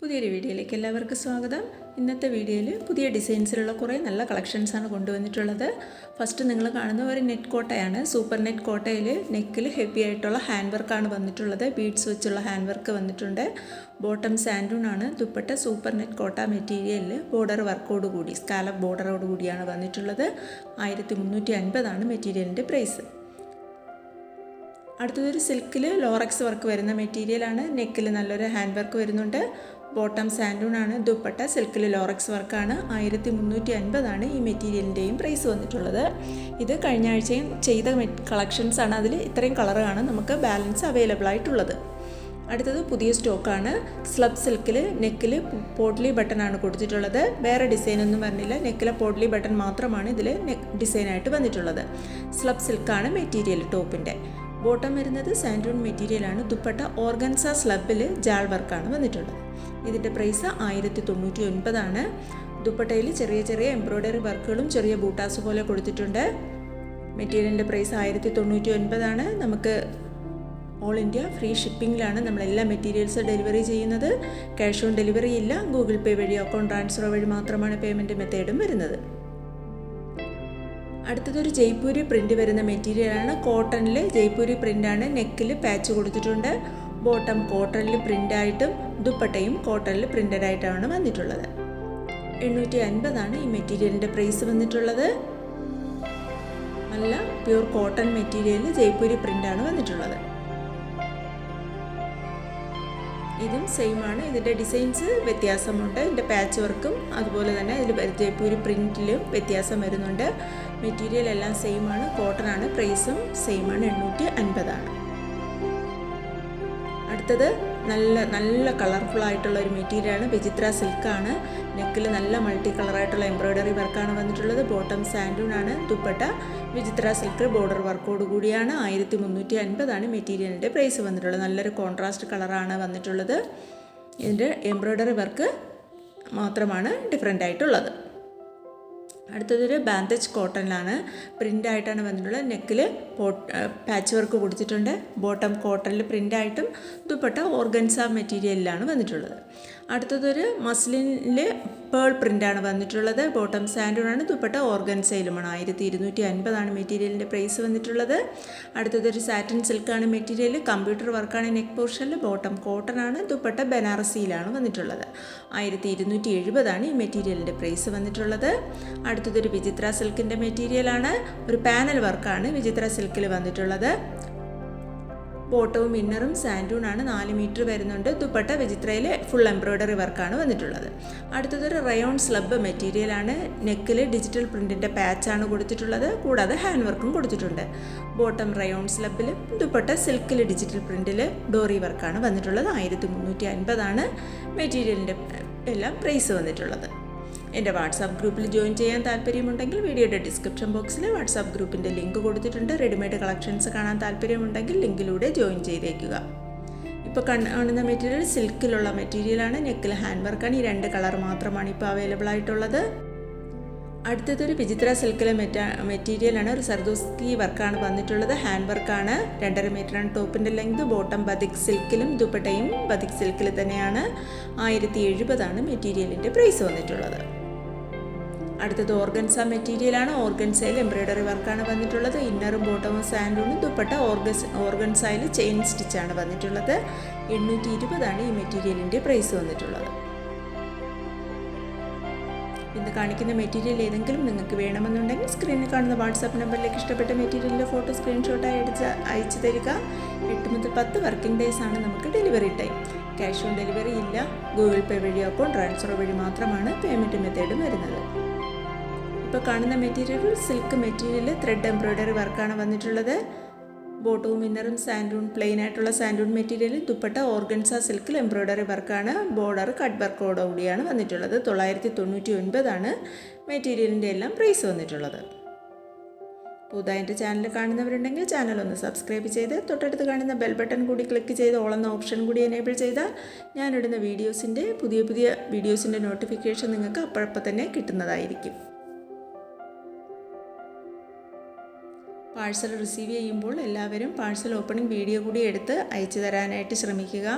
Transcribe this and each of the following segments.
പുതിയൊരു വീഡിയോയിലേക്ക് എല്ലാവർക്കും സ്വാഗതം. ഇന്നത്തെ വീഡിയോയിൽ പുതിയ ഡിസൈൻസിലുള്ള കുറേ നല്ല കളക്ഷൻസാണ് കൊണ്ടുവന്നിട്ടുള്ളത്. ഫസ്റ്റ് നിങ്ങൾ കാണുന്ന ഒരു നെറ്റ് കോട്ടയാണ്. സൂപ്പർ നെറ്റ് കോട്ടയിൽ നെക്കിൽ ഹെവി ആയിട്ടുള്ള ഹാൻഡ് വർക്കാണ് വന്നിട്ടുള്ളത്. ബീഡ്സ് വെച്ചുള്ള ഹാൻഡ് വർക്ക് വന്നിട്ടുണ്ട് ബോട്ടം സാൻഡൂൺ ആണ്. ദുപ്പട്ട സൂപ്പർ നെറ്റ് കോട്ട മെറ്റീരിയലിൽ ബോർഡർ വർക്കോട് കൂടി സ്കാലപ്പ് ബോർഡറോട് കൂടിയാണ് വന്നിട്ടുള്ളത്. ആയിരത്തി മുന്നൂറ്റി അൻപതാണ് മെറ്റീരിയലിന്റെ പ്രൈസ് അടുത്തതൊരു സിൽക്കിൽ ലോറക്സ് വർക്ക് വരുന്ന മെറ്റീരിയലാണ് നെക്കിൽ നല്ലൊരു ഹാൻഡ് വർക്ക് വരുന്നുണ്ട്. ബോട്ടം സാൻഡൂൺ ആണ് ദുപ്പട്ട സിൽക്കിൽ ലോറക്സ് വർക്കാണ് ആയിരത്തി മുന്നൂറ്റി അൻപതാണ് ഈ മെറ്റീരിയലിന്റെയും പ്രൈസ് വന്നിട്ടുള്ളത്. ഇത് കഴിഞ്ഞ ആഴ്ചയും ചെയ്ത കളക്ഷൻസ് ആണ്. അതിൽ ഇത്രയും കളറാണ് നമുക്ക് ബാലൻസ് അവൈലബിൾ ആയിട്ടുള്ളത്. അടുത്തത് പുതിയ സ്റ്റോക്കാണ് സ്ലബ് സിൽക്കിൽ നെക്കിൽ പോഡ്ലി ബട്ടൺ ആണ് കൊടുത്തിട്ടുള്ളത്. വേറെ ഡിസൈൻ ഒന്നും പറഞ്ഞില്ല നെക്കിലെ പോഡ്ലി ബട്ടൺ മാത്രമാണ് ഇതിൽ ഡിസൈനായിട്ട് വന്നിട്ടുള്ളത്. സ്ലബ് സിൽക്കാണ് മെറ്റീരിയൽ ടോപ്പിന്റെ. ബോട്ടം വരുന്നത് സാൻഡൂൺ മെറ്റീരിയലാണ് ദുപ്പട്ട ഓർഗൻസ സ്ലബിൽ ജാൾ വർക്കാണ് വന്നിട്ടുള്ളത്. ഇതിന്റെ പ്രൈസ് ആയിരത്തി തൊണ്ണൂറ്റി ഒൻപതാണ് ദുപ്പട്ടയിൽ ചെറിയ ചെറിയ എംബ്രോയ്ഡറി വർക്കുകളും ചെറിയ ബൂട്ടാസ് പോലെ കൊടുത്തിട്ടുണ്ട്. മെറ്റീരിയലിന്റെ പ്രൈസ് ആയിരത്തി തൊണ്ണൂറ്റി ഒൻപതാണ് നമുക്ക് ഓൾ ഇന്ത്യ ഫ്രീ ഷിപ്പിങ്ങിലാണ് നമ്മൾ എല്ലാ മെറ്റീരിയൽസ് ഡെലിവറി ചെയ്യുന്നത്. ക്യാഷ് ഓൺ ഡെലിവറി ഇല്ല. ഗൂഗിൾ പേ വഴി അക്കൗണ്ട് ട്രാൻസ്ഫർ വഴി മാത്രമാണ് പേയ്മെന്റ് മെത്തേഡും വരുന്നത്. അടുത്തതൊരു ജയ്പൂരി പ്രിന്റ് വരുന്ന മെറ്റീരിയലാണ് കോട്ടണിൽ ജയ്പൂരി പ്രിന്റാണ് നെക്കിൽ പാച്ച് കൊടുത്തിട്ടുണ്ട്. ബോട്ടം കോട്ടണിൽ പ്രിന്റായിട്ടും ദുപ്പട്ടയും കോട്ടണിൽ പ്രിന്റഡ് ആയിട്ടാണ് വന്നിട്ടുള്ളത്. എണ്ണൂറ്റി അൻപതാണ് ഈ മെറ്റീരിയലിന്റെ പ്രൈസ് വന്നിട്ടുള്ളത്. നല്ല പ്യൂർ കോട്ടൺ മെറ്റീരിയലിൽ ജയ്പൂരി പ്രിന്റാണ് വന്നിട്ടുള്ളത്. ഇതും സെയിം ആണ്. ഇതിന്റെ ഡിസൈൻസ് വ്യത്യാസമുണ്ട്. ഇതിന്റെ പാച്ച് വർക്കും അതുപോലെ തന്നെ ഇതിൽ ജയ്പൂരി പ്രിന്റിലും വ്യത്യാസം വരുന്നുണ്ട്. മെറ്റീരിയൽ എല്ലാം സെയിം ആണ്. കോട്ടൺ ആണ്. പ്രൈസും സെയിം ആണ്. എണ്ണൂറ്റി അൻപതാണ് അടുത്തത് നല്ല നല്ല കളർഫുൾ ആയിട്ടുള്ള ഒരു മെറ്റീരിയൽ മെറ്റീരിയലാണ് വിചിത്ര സിൽക്കാണ് നെക്കിൽ നല്ല മൾട്ടി കളറായിട്ടുള്ള എംബ്രോയ്ഡറി വർക്കാണ് വന്നിട്ടുള്ളത്. ബോട്ടം സാൻഡൂൺ ആണ്. ദുപ്പട്ട വിചിത്ര സിൽക്ക് ബോർഡർ വർക്കോട് കൂടിയാണ്. ആയിരത്തി മുന്നൂറ്റി അൻപതാണ് മെറ്റീരിയലിന്റെ പ്രൈസ് വന്നിട്ടുള്ളത്. നല്ലൊരു കോൺട്രാസ്റ്റ് കളറാണ് വന്നിട്ടുള്ളത്. ഇതിന്റെ എംബ്രോയ്ഡറി വർക്ക് മാത്രമാണ് ഡിഫറെന്റ് ആയിട്ടുള്ളത്. അടുത്തതൊരു ബാൻഡേജ് കോട്ടണിലാണ് പ്രിന്റ് ആയിട്ടാണ് വന്നിട്ടുള്ളത്. നെക്കിൽ പാച്ച് വർക്ക് കൊടുത്തിട്ടുണ്ട്. ബോട്ടം കോട്ടണിൽ പ്രിന്റ് ആയിട്ടും ദുപ്പട്ട ഓർഗൻസ മെറ്റീരിയലിലാണ് വന്നിട്ടുള്ളത്. അടുത്തതൊരു മസ്ലിനിൽ പേൾ പ്രിന്റാണ് വന്നിട്ടുള്ളത്. ബോട്ടം സാൻഡൂണാണ് ദുപ്പട്ട ഓർഗൻസയിലുമാണ് ആയിരത്തി ഇരുന്നൂറ്റി അൻപതാണ് മെറ്റീരിയലിന്റെ പ്രൈസ് വന്നിട്ടുള്ളത്. അടുത്തത് അടുത്തതൊരു സാറ്റിൻ സിൽക്കാണ് മെറ്റീരിയൽ. കമ്പ്യൂട്ടർ വർക്കാണ് നെക്ക് പോർഷനിൽ ബോട്ടം കോട്ടൺ ആണ് ദുപ്പട്ട ബനാറസിയിലാണ് വന്നിട്ടുള്ളത്. ആയിരത്തി ഇരുന്നൂറ്റി എഴുപതാണ് ഈ മെറ്റീരിയലിന്റെ പ്രൈസ് വന്നിട്ടുള്ളത്. അടുത്തതൊരു വിചിത്ര സിൽക്കിന്റെ മെറ്റീരിയലാണ്. ഒരു പാനൽ വർക്കാണ് വിചിത്ര സിൽക്കിൽ വന്നിട്ടുള്ളത്. ബോട്ടവും ഇന്നറും സാൻഡൂണാണ് നാല് മീറ്റർ വരുന്നുണ്ട്. ദുപ്പട്ട വിചിത്രയിൽ ഫുൾ എംബ്രോയ്ഡറി വർക്കാണ് വന്നിട്ടുള്ളത്. അടുത്തതൊരു റയോൺ സ്ലബ് മെറ്റീരിയലാണ് നെക്കിൽ ഡിജിറ്റൽ പ്രിന്റിന്റെ പാച്ചാണ് കൊടുത്തിട്ടുള്ളത്. കൂടാതെ ഹാൻഡ് വർക്കും കൊടുത്തിട്ടുണ്ട്. ബോട്ടം റയോൺ സ്ലബിൽ ദുപ്പട്ട സിൽക്കിൽ ഡിജിറ്റൽ പ്രിന്റിൽ ഡോറി വർക്കാണ് വന്നിട്ടുള്ളത്. ആയിരത്തി മുന്നൂറ്റി അൻപതാണ് മെറ്റീരിയലിന്റെ എല്ലാം പ്രൈസ് വന്നിട്ടുള്ളത്. എന്റെ വാട്സാപ്പ് ഗ്രൂപ്പിൽ ജോയിൻ ചെയ്യാൻ താല്പര്യമുണ്ടെങ്കിൽ വീഡിയോയുടെ ഡിസ്ക്രിപ്ഷൻ ബോക്സിൽ വാട്സാപ്പ് ഗ്രൂപ്പിന്റെ ലിങ്ക് കൊടുത്തിട്ടുണ്ട്. റെഡിമെയ്ഡ് കളക്ഷൻസ് കാണാൻ താല്പര്യമുണ്ടെങ്കിൽ ലിങ്കിലൂടെ ജോയിൻ ചെയ്തേക്കുക. ഇപ്പോൾ കാണുന്ന മെറ്റീരിയൽ സിൽക്കിലുള്ള മെറ്റീരിയലാണ് നെക്കിൽ ഹാൻഡ് വർക്കാണ് ഈ രണ്ട് കളർ മാത്രമാണ് ഇപ്പോൾ അവൈലബിൾ ആയിട്ടുള്ളത്. അടുത്തതൊരു വിചിത്ര സിൽക്കിലെ മെറ്റ മെറ്റീരിയലാണ് ഒരു സർദോസ്കി വർക്കാണ് വന്നിട്ടുള്ളത്. ഹാൻഡ് വർക്കാണ് രണ്ടര മീറ്ററാണ് ടോപ്പിന്റെ ലെങ്ത് ബോട്ടം ബതിക് സിൽക്കിലും ദുപ്പട്ടയും ബതിക് സിൽക്കിൽ തന്നെയാണ്. ആയിരത്തി എഴുപതാണ് മെറ്റീരിയലിന്റെ പ്രൈസ് വന്നിട്ടുള്ളത്. അടുത്തത് ഓർഗൻസ മെറ്റീരിയൽ ആണ് ഓർഗൻസയിൽ എംബ്രോയ്ഡറി വർക്കാണ് വന്നിട്ടുള്ളത്. ഇന്നറും ബോട്ടവും സാൻഡൂണും ദുപ്പട്ട ഓർഗൻസ് ഓർഗൻസയിൽ ചെയിൻ സ്റ്റിച്ചാണ് വന്നിട്ടുള്ളത്. എണ്ണൂറ്റി ഇരുപതാണ് ഈ മെറ്റീരിയലിന്റെ പ്രൈസ് വന്നിട്ടുള്ളത്. ഇന്ന് കാണിക്കുന്ന മെറ്റീരിയൽ ഏതെങ്കിലും നിങ്ങൾക്ക് വേണമെന്നുണ്ടെങ്കിൽ സ്ക്രീനിൽ കാണുന്ന വാട്സാപ്പ് നമ്പറിലേക്ക് ഇഷ്ടപ്പെട്ട മെറ്റീരിയലിന്റെ ഫോട്ടോ സ്ക്രീൻഷോട്ടായി അടിച്ച് അയച്ചു തരിക. എട്ട് മുതൽ പത്ത് വർക്കിംഗ് ഡേയ്സ് ആണ് നമുക്ക് delivery time. Cash on delivery ഇല്ല. ഗൂഗിൾ പേ വഴിയോ അക്കൗണ്ട് ട്രാൻസ്ഫർ വഴി മാത്രമാണ് പേയ്മെന്റ് മെത്തേഡ് വരുന്നത്. ഇപ്പോൾ കാണുന്ന material silk material thread embroidery വർക്കാണ് വന്നിട്ടുള്ളത്. ബോട്ടവും ഇന്നറും സാൻഡൂൺ പ്ലെയിൻ ആയിട്ടുള്ള സാൻഡൂൺ മെറ്റീരിയൽ ദുപ്പട്ട ഓർഗൻസ സിൽക്കിൽ എംബ്രോയ്ഡറി വർക്കാണ് ബോർഡർ കട്ട് വർക്കോടെ കൂടിയാണ് വന്നിട്ടുള്ളത്. തൊള്ളായിരത്തി തൊണ്ണൂറ്റി ഒൻപതാണ് മെറ്റീരിയലിന്റെ എല്ലാം പ്രൈസ് വന്നിട്ടുള്ളത്. പുതുതായി എന്റെ ചാനൽ കാണുന്നവരുണ്ടെങ്കിൽ ചാനൽ ഒന്ന് സബ്സ്ക്രൈബ് ചെയ്ത് തൊട്ടടുത്ത് കാണുന്ന ബെൽ ബട്ടൺ കൂടി ക്ലിക്ക് ചെയ്ത് ഓളെന്ന ഓപ്ഷൻ കൂടി എനേബിൾ ചെയ്താൽ ഞാനിടുന്ന വീഡിയോസിന്റെ പുതിയ പുതിയ വീഡിയോസിന്റെ നോട്ടിഫിക്കേഷൻ നിങ്ങൾക്ക് അപ്പോഴപ്പോൾ തന്നെ കിട്ടുന്നതായിരിക്കും. പാഴ്സൽ റിസീവ് ചെയ്യുമ്പോൾ എല്ലാവരും പാഴ്സൽ ഓപ്പണിംഗ് വീഡിയോ കൂടി എടുത്ത് അയച്ചു തരാനായിട്ട് ശ്രമിക്കുക.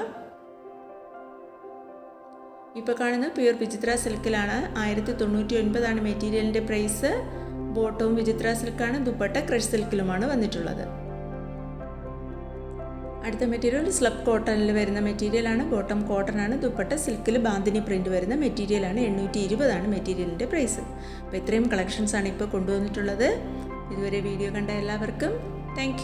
ഇപ്പോൾ കാണുന്ന പ്യൂർ വിചിത്ര സിൽക്കിലാണ് ആയിരത്തി തൊണ്ണൂറ്റി ഒൻപതാണ് മെറ്റീരിയലിന്റെ പ്രൈസ് ബോട്ടവും വിചിത്ര സിൽക്കാണ് ദുപ്പട്ട ക്രഷ് സിൽക്കിലുമാണ് വന്നിട്ടുള്ളത്. അടുത്ത മെറ്റീരിയൽ സ്ലബ് കോട്ടണിൽ വരുന്ന മെറ്റീരിയലാണ് ബോട്ടം കോട്ടൺ ആണ്. ദുപ്പട്ട സിൽക്കിൽ ബാന്തിനി പ്രിന്റ് വരുന്ന മെറ്റീരിയലാണ് എണ്ണൂറ്റി ഇരുപതാണ് മെറ്റീരിയലിന്റെ പ്രൈസ് അപ്പോൾ ഇത്രയും കളക്ഷൻസാണ് ഇപ്പോൾ കൊണ്ടുവന്നിട്ടുള്ളത്. ഇതുവരെ വീഡിയോ കണ്ട എല്ലാവർക്കും താങ്ക്